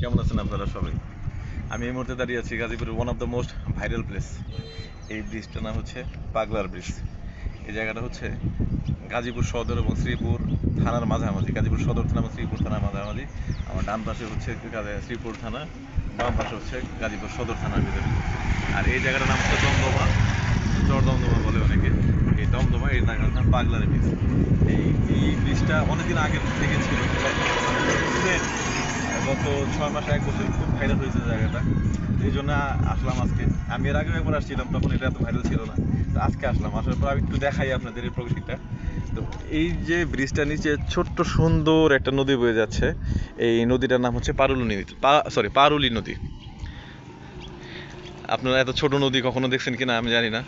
কেমন আছেন আপনারা সবাই? আমি এই মুহূর্তে দাঁড়িয়ে আছি গাজীপুরের one of the most viral place এই ব্রিজটার নাম হচ্ছে পাগলার ব্রিজ এই জায়গাটা হচ্ছে গাজীপুর সদর এবং শ্রীপুর থানার মাঝামাঝি। গাজীপুর সদর থানা এবং শ্রীপুর থানার মাঝামাঝি। আমার ডান পাশে হচ্ছে শ্রীপুর থানা, বাম পাশে হচ্ছে গাজীপুর সদর থানার ভিতরে। আর এই জায়গাটার নাম হচ্ছে দমদমা। চর দমদমা বলে অনেকে। এই দমদমা, এই জায়গাটার নাম পাগলার ব্রিজ এই এই ব্রিজটা অনেকদিন আগে থেকে ছিল। গত ছয় মাস, এক বছর খুব ভাইরাল হয়েছে জায়গাটা। এই জন্য আসলাম আজকে। আমি এর আগেও একবার আসছিলাম, তখন এটা এত ভাইরাল ছিল না। তো আজকে আসলাম। আসার পর আমি একটু দেখাই আপনাদের এই প্রকৃতিটা তো এই যে ব্রিজটার নিচে ছোট্ট সুন্দর একটা নদী বয়ে যাচ্ছে। এই নদীটার নাম হচ্ছে পারুলি নদী। সরি পারুলি নদী। আপনারা এত ছোট নদী কখনো দেখছেন কিনা আমি জানি না।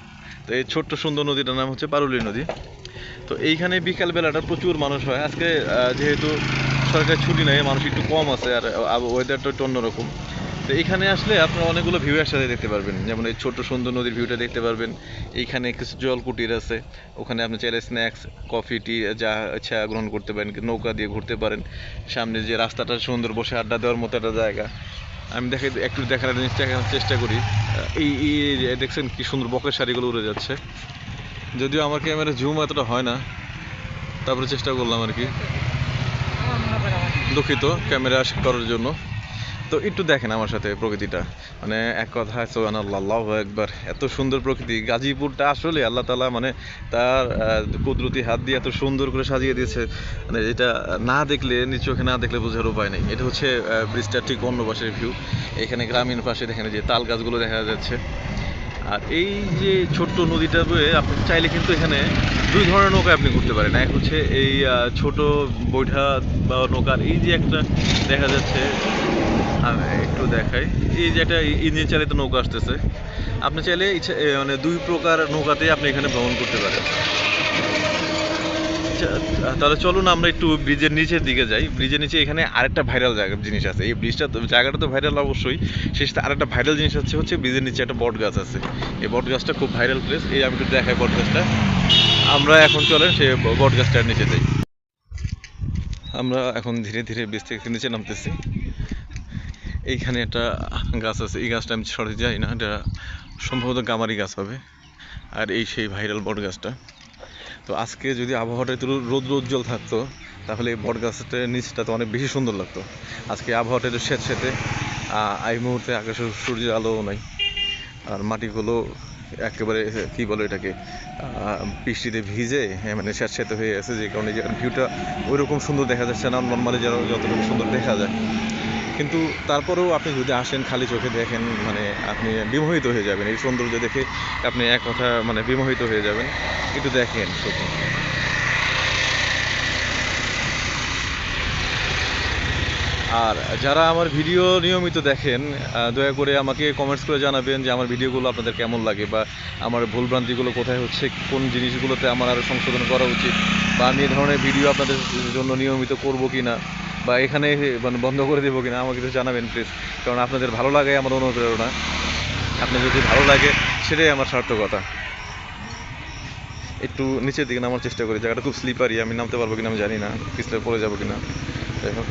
তো এই ছোট্ট সুন্দর নদীটার নাম হচ্ছে পারুলি নদী। তো এইখানে বিকাল বেলাটা প্রচুর মানুষ হয়। আজকে যেহেতু সরকারি ছুটি নেই, মানুষ একটু কম আছে আর ওয়েদারটা একটু অন্যরকম। তো এখানে আসলে আপনারা অনেকগুলো ভিউ একসাথে দেখতে পারবেন। যেমন এই ছোট্ট সুন্দর নদীর ভিউটা দেখতে পারবেন। এইখানে কিছু জল কুটির আছে। ওখানে আপনি চাইলে স্ন্যাক্স কফি টি যা ইচ্ছা গ্রহণ করতে পারেন, নৌকা দিয়ে ঘুরতে পারেন। সামনে যে রাস্তাটা, সুন্দর বসে আড্ডা দেওয়ার মতো একটা জায়গা। আমি দেখে, একটু দেখার চেষ্টা করি। এই দেখছেন কি সুন্দর বকের শাড়িগুলো উড়ে যাচ্ছে। যদিও আমার ক্যামেরা জুম এতটা হয় না, তারপরে চেষ্টা করলাম আর কি। দুঃখিত ক্যামেরা করার জন্য। তো একটু দেখেন আমার সাথে প্রকৃতিটা। মানে এক কথায় সোহান আল্লাহ একবার এত সুন্দর প্রকৃতি। গাজীপুরটা আসলে আল্লাহ তালা মানে তার কুদরতি হাত দিয়ে এত সুন্দর করে সাজিয়ে দিয়েছে। মানে এটা না দেখলে, নিজ চোখে না দেখলে বোঝার উপায় নেই। এটা হচ্ছে ব্রিজটার ঠিক অন্য পাশের ভিউ এখানে গ্রামীণ পাশে দেখেন যে তাল গাছগুলো দেখা যাচ্ছে। আর এই যে ছোট্ট নদীটা বয়ে আপনি চাইলে কিন্তু এখানে দুই ধরনের নৌকা আপনি করতে পারেন। এক হচ্ছে এই ছোট বৈঠা বা নৌকার, এই যে একটা দেখা যাচ্ছে আমি একটু দেখাই। এই যে একটা ইঞ্জিন চালিত নৌকা আসতেছে। আপনি চাইলে মানে দুই প্রকার নৌকাতেই আপনি এখানে ভ্রমণ করতে পারেন। আচ্ছা, তাহলে চলুন আমরা একটু ব্রিজের নিচের দিকে যাই। ব্রিজের নিচে এখানে আরেকটা ভাইরাল জায়গা জিনিস আছে। এই ব্রিজটা জায়গাটা তো ভাইরাল অবশ্যই। সেই সাথে আরেকটা ভাইরাল জিনিস হচ্ছে হচ্ছে ব্রিজের নিচে একটা বট গাছ আছে। এই বট গাছটা খুব ভাইরাল প্লেস এই আমি একটু দেখাই বট গাছটা। আমরা এখন চলেন সে বট গাছটার নিচে যাই। আমরা এখন ধীরে ধীরে ব্রিজ থেকে নিচে নামতেছি। এইখানে একটা গাছ আছে। এই গাছটা আমি সরে যাই না। এটা সম্ভবত গামারি গাছ হবে। আর এই সেই ভাইরাল বট গাছটা। তো আজকে যদি আবহাওয়াটা একটু রৌদ্র উজ্জ্বল থাকতো, তাহলে এই বট গাছটার নিচটা তো অনেক বেশি সুন্দর লাগতো। আজকে আবহাওয়াটা একটু স্যাঁত স্যাঁতে এই মুহূর্তে আকাশে সূর্যের আলোও নাই। আর মাটিগুলো একেবারে, কি বলে এটাকে বৃষ্টিতে ভিজে হ্যাঁ মানে স্যাঁতস্যাঁতে হয়ে আছে যে কারণে যে ভিউটা ওইরকম সুন্দর দেখা যাচ্ছে না। নর্মালি যেন যতটুকু সুন্দর দেখা যায়। কিন্তু তারপরেও আপনি যদি আসেন, খালি চোখে দেখেন মানে আপনি বিমোহিত হয়ে যাবেন। এই সৌন্দর্য দেখে আপনি এক কথা মানে বিমোহিত হয়ে যাবেন। একটু দেখেন শুধু আর যারা আমার ভিডিও নিয়মিত দেখেন দয়া করে আমাকে কমেন্টস করে জানাবেন যে আমার ভিডিওগুলো আপনাদের কেমন লাগে বা আমার ভুলভ্রান্তিগুলো কোথায় হচ্ছে, কোন জিনিসগুলোতে আমার আরও সংশোধন করা উচিত বা আমি এই ধরনের ভিডিও আপনাদের জন্য নিয়মিত করব কি না বা এখানে মানে বন্ধ করে দেবো কিনা আমাকে একটু জানাবেন প্লিজ কারণ আপনাদের ভালো লাগে আমার অনুপ্রেরণা। আপনার যদি ভালো লাগে, সেটাই আমার সার্থকতা। একটু নিচের দিকে নামার চেষ্টা করি, জায়গাটা খুব স্লিপারি আমি নামতে পারব কিনা আমি জানি না, পিছলে পড়ে যাব কিনা। যাই হোক।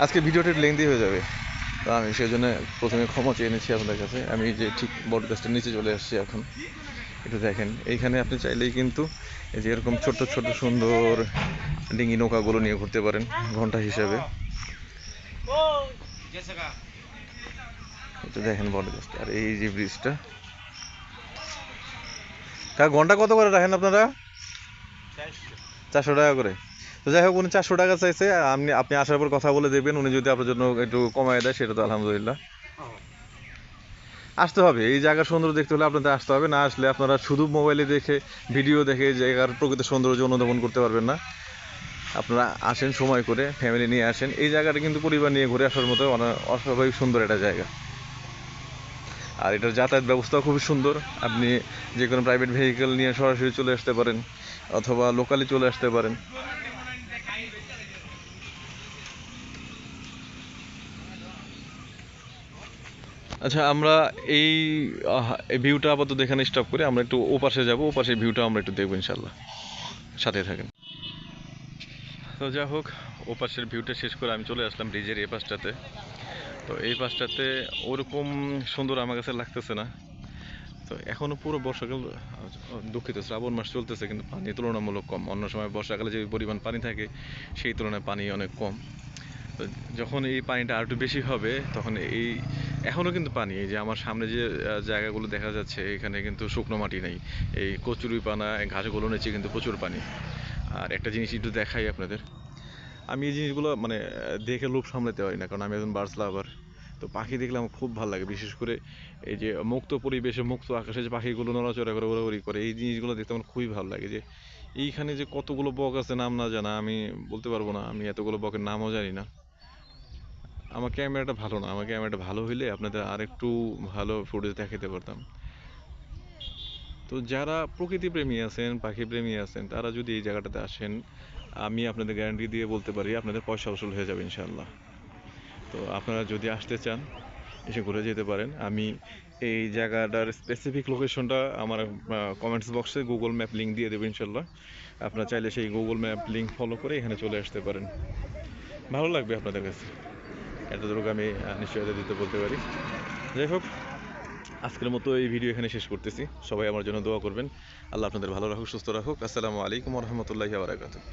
আজকে ভিডিওটা লেংদি হয়ে যাবে। তো আমি সেই জন্য প্রথমে ক্ষমা চেয়ে নিচ্ছি আপনাদের কাছে। আমি যে ঠিক বট গাছটার নিচে চলে আসছি এখন। একটু দেখেন। এইখানে আপনি চাইলেই কিন্তু এই যে এরকম ছোট্ট ছোট্ট, সুন্দর ডিঙি নৌকাগুলো নিয়ে ঘুরতে পারেন ঘণ্টা হিসাবে। দেখেন বট গাছটা আর এই যে ব্রিজটা। কা ঘণ্টা কত করে রাখেন আপনারা? চারশো টাকা করে। তো যাই হোক, উনি চারশো টাকা চাইছে। আপনি আপনি আসার পর কথা বলে দেখবেন উনি যদি আপনার জন্য একটু কমায় দেয়, সেটা তো আলহামদুলিল্লাহ। আসতে হবে। এই জায়গার সৌন্দর্য দেখতে হলে আপনাদের আসতে হবে। না আসলে আপনারা শুধু মোবাইলে দেখে ভিডিও দেখে জায়গার প্রকৃত সৌন্দর্য অনুধাবন করতে পারবেন না। আপনারা আসেন সময় করে ফ্যামিলি নিয়ে আসেন। এই জায়গাটা কিন্তু পরিবার নিয়ে ঘুরে আসার মতো অস্বাভাবিক সুন্দর একটা জায়গা। আর এটার যাতায়াত ব্যবস্থাও খুবই সুন্দর। আপনি যে কোনো প্রাইভেট ভেহিকেল নিয়ে সরাসরি চলে আসতে পারেন, অথবা লোকালি চলে আসতে পারেন। আচ্ছা আমরা এই ভিউটা আপাতত এখানে স্টপ করে। আমরা একটু ওপাশে যাব ওপাশের ভিউটা আমরা একটু দেখব ইনশাল্লাহ সাথে থাকেন। তো যা হোক, ওপাশের ভিউটা শেষ করে আমি চলে আসলাম ব্রিজের এই পাশটাতে। তো এই পাশটাতে ওরকম সুন্দর আমার কাছে লাগতেছে না। তো এখনও পুরো বর্ষাকাল দুঃখিত, শ্রাবণ মাস চলতেছে, কিন্তু পানি তুলনামূলক কম। অন্য সময় বর্ষাকালে যে পরিমাণ পানি থাকে, সেই তুলনায় পানি অনেক কম। যখন এই পানিটা আর একটু বেশি হবে, তখন এই এখনও কিন্তু পানি, এই যে আমার সামনে যে জায়গাগুলো দেখা যাচ্ছে, এখানে কিন্তু শুকনো মাটি নেই। এই কচুরি পানা ঘাসগুলো নিচে কিন্তু প্রচুর পানি। আর একটা জিনিস একটু দেখাই আপনাদের। আমি এই জিনিসগুলো মানে দেখে লোভ সামলাতে পারি না, কারণ আমি একজন বার্ডস লাভার তো পাখি দেখলে আমার খুব ভালো লাগে, বিশেষ করে এই যে মুক্ত পরিবেশে, মুক্ত আকাশে যে পাখিগুলো নড়াচড়া করে ওড়াউড়ি করে, এই জিনিসগুলো দেখতে আমার খুবই ভালো লাগে যে, এইখানে যে কতগুলো বক আছে নাম না জানা, আমি বলতে পারব না, আমি এতগুলো বকের নামও জানি না। আমার ক্যামেরাটা ভালো না। আমার ক্যামেরাটা ভালো হইলে আপনাদের আরেকটু ভালো ফুটেজ দেখাতে পারতাম। তো যারা প্রকৃতি প্রেমী আছেন পাখি প্রেমী আছেন, তারা যদি এই জায়গাটাতে আসেন, আমি আপনাদের গ্যারান্টি দিয়ে বলতে পারি, আপনাদের পয়সা উসুল হয়ে যাবে ইনশাল্লাহ তো আপনারা যদি আসতে চান, এসে ঘুরে যেতে পারেন। আমি এই জায়গাটার স্পেসিফিক লোকেশনটা আমার কমেন্টস বক্সে গুগল ম্যাপ লিঙ্ক দিয়ে দেবো ইনশাল্লাহ আপনারা চাইলে সেই গুগল ম্যাপ লিঙ্ক ফলো করে এখানে চলে আসতে পারেন। ভালো লাগবে আপনাদের কাছে। এতটুকু আমি নিশ্চয়তা দিতে বলতে পারি। যাই হোক, আজকের মতো এই ভিডিও এখানে শেষ করতেছি। সবাই আমার জন্য দোয়া করবেন। আল্লাহ আপনাদের ভালো রাখুক, সুস্থ রাখুক। আসসালামু আলাইকুম রহমতুল্লাহি বারাকাতুহ।